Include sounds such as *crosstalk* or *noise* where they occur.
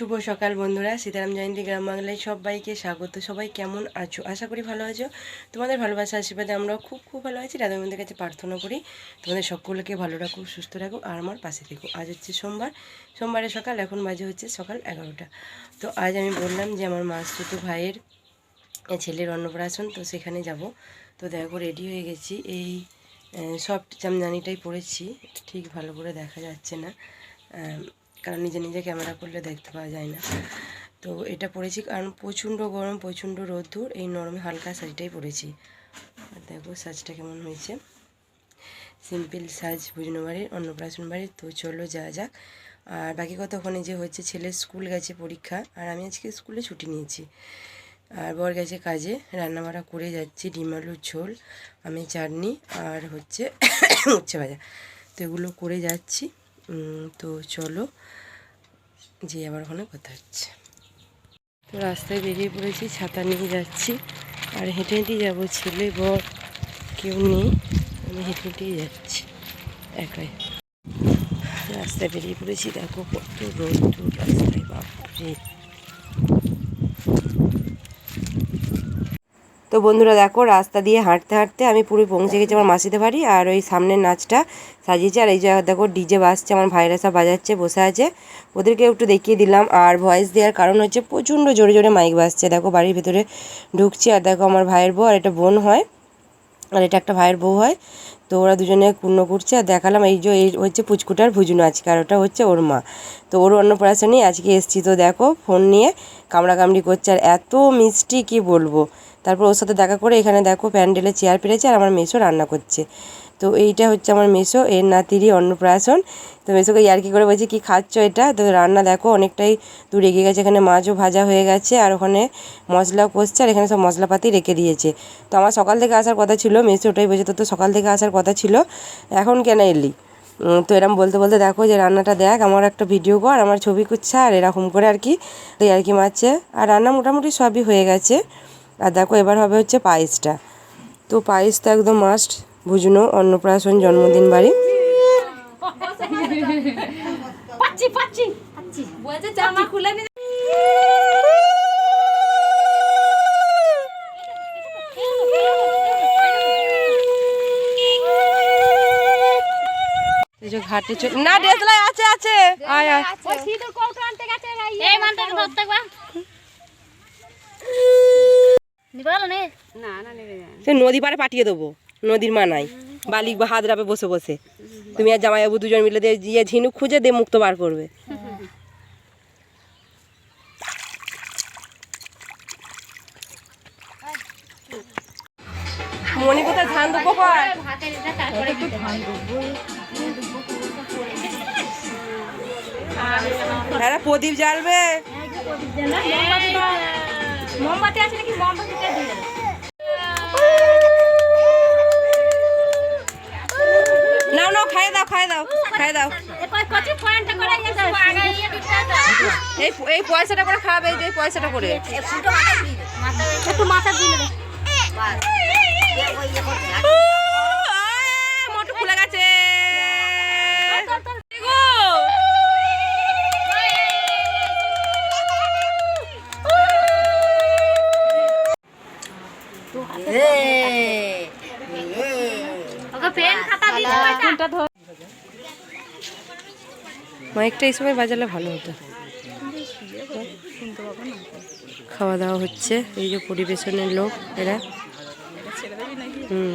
শুভ সকাল বন্ধুরা, সীতারাম জয়ন্তী গ্রাম বাংলায় সবাইকে স্বাগত। সবাই কেমন আছো? আশা করি ভালো আছো। তোমাদের ভালোবাসা, আশীর্বাদে আমরাও খুব খুব ভালো আছি। রাধা মন্দিরের কাছে প্রার্থনা করি, তোমাদের সকলকে ভালো রাখো সুস্থ রাখো আর আমার পাশে থেকো। আজ হচ্ছে সোমবার। সোমবারের সকাল, এখন বাজে হচ্ছে সকাল এগারোটা। তো আজ আমি বললাম যে আমার মাস ছোটো ভাইয়ের ছেলের অন্নপ্রাশন, তো সেখানে যাব। তো দেখো রেডি হয়ে গেছি। এই সফট জামদানিটাই পরেছি। ঠিক ভালো করে দেখা যাচ্ছে না। কারণ নিজে নিজে ক্যামেরা করলে দেখতে পাওয়া যায় না। তো এটা পরেছি কারণ প্রচণ্ড গরম, প্রচণ্ড রোদ্দুর, এই নরমে হালকা শাড়িটাই পরেছি আর দেখো সাজটা কেমন হয়েছে। সিম্পল সাজ বুঝনো বাড়ির অন্নপ্রাশন বাড়ির। তো চলো যা যাক। আর বাকি কথা ওখানে যে হচ্ছে ছেলের স্কুল গেছে পরীক্ষা, আর আমি আজকে স্কুলে ছুটি নিয়েছি। আর বর গেছে কাজে, রান্নাবাড়া করে যাচ্ছি, ডিম আলুর ঝোল আমি চাটনি, আর হচ্ছে *coughs* উচ্ছে ভাজা। তো এগুলো করে যাচ্ছি। তো চলো যে আবার ওখানে কথা হচ্ছে। তো রাস্তায় বেরিয়ে পড়েছি, ছাতা নিয়ে যাচ্ছি। আর হেঁটে হেঁটে যাব ছেলে, বর, কেউ নেই, আমি হেঁটে হেঁটেই যাচ্ছি, একাই। রাস্তায় বেরিয়ে পড়েছি, দেখো কত রোদ রাস্তায়, বাপরে। তো বন্ধুরা দেখো, রাস্তা দিয়ে হাঁটতে হাঁটতে আমি পুরো পৌঁছে গেছি আমার মাসিতে বাড়ি আর ওই সামনের নাচটা সাজিয়েছে। আর এই জায়গা দেখো, ডিজে বাজছে, আমার ভাইরা সব বাজাচ্ছে, বসে আছে। ওদেরকে একটু দেখিয়ে দিলাম। আর ভয়েস দেওয়ার কারণ হচ্ছে প্রচণ্ড জোরে জোরে মাইক বাজছে। দেখো, বাড়ির ভেতরে ঢুকছি আর দেখো আমার ভাইয়ের বউ আর এটা বোন হয়। আর এটা একটা ভাইয়ের বউ হয়। তো ওরা দুজনে পূর্ণ করছে আর দেখালাম এই যে, এই হচ্ছে পুচকুটার ভুজুনো আজকে আর ওটা হচ্ছে ওর মা। তো ওর অন্নপ্রাশনই আজকে এসছি। তো দেখো, ফোন নিয়ে কামড়াকামড়ি করছে। আর এত মিষ্টি কি বলব? তারপর ওর সাথে দেখা করে এখানে দেখো প্যান্ডেলে চেয়ার পেরেছে আর আমার মেসো রান্না করছে। তো এইটা হচ্ছে আমার মেসো, এর নাতিরই অন্নপ্রাশন। তো মেসোকে ইয়ার্কি করে বলছি, কি খাচ্ছ এটা? তো রান্না দেখো অনেকটাই দূর এগিয়ে গেছে, এখানে মাছও ভাজা হয়ে গেছে আর ওখানে মশলাও কষছে আর এখানে সব মশলাপাতি রেখে দিয়েছে। তো আমার সকাল থেকে আসার কথা ছিল, মেসো ওটাই বলছে তো তো সকাল থেকে আসার কথা ছিল, এখন কেন এলি? তো এরম বলতে বলতে দেখো যে রান্নাটা দেখ, আমার একটা ভিডিও কর, আমার ছবি করছে আর এরকম করে আর কি তো আর কি মারছে। আর রান্না মোটামুটি সবই হয়ে গেছে। আর দেখো এবার হবে হচ্ছে পায়েসটা। তো পায়েস তো একদম মাস্ট বুঝনো অন্নপ্রাশন জন্মদিন বাড়ি। পাচ্ছি পাচ্ছি। পাচ্ছি বলছে জামা খুলে নি। এই যে ঘাটে না ডেসলাই আছে আছে। আয় আয়। ওই সিঁদুর আনতে গেছে এই মানটা ধরতে সে নদী পাড়ে পাঠিয়ে দেবো নদীর মা নাই বালিক বা হাত রাবে বসে বসে। তুমি আর জামাইবাবু দুজন মিলে দিয়ে ঝিনুক খুঁজে দিয়ে মুক্ত বার করবে। মনে কোথায় ধান দেবো কয় ভাতের এটা হ্যাঁ প্রদীপ জ্বালবে। মোমবাতি আছে নাকি মোমবাতিটা দিয়ে দেবে। নাও নাও খাই দাও খাই দাও খাই দাও। ইয়ে দিতে এই এই পয়সাটা করে খাবে এই যে পয়সাটা করে। একটু মাথা দিয়ে দেবে মাইকটা এই সময় বাজালে ভালো হতো। খাওয়া দাওয়া হচ্ছে এই যে পরিবেশনের লোক এরা। হুম।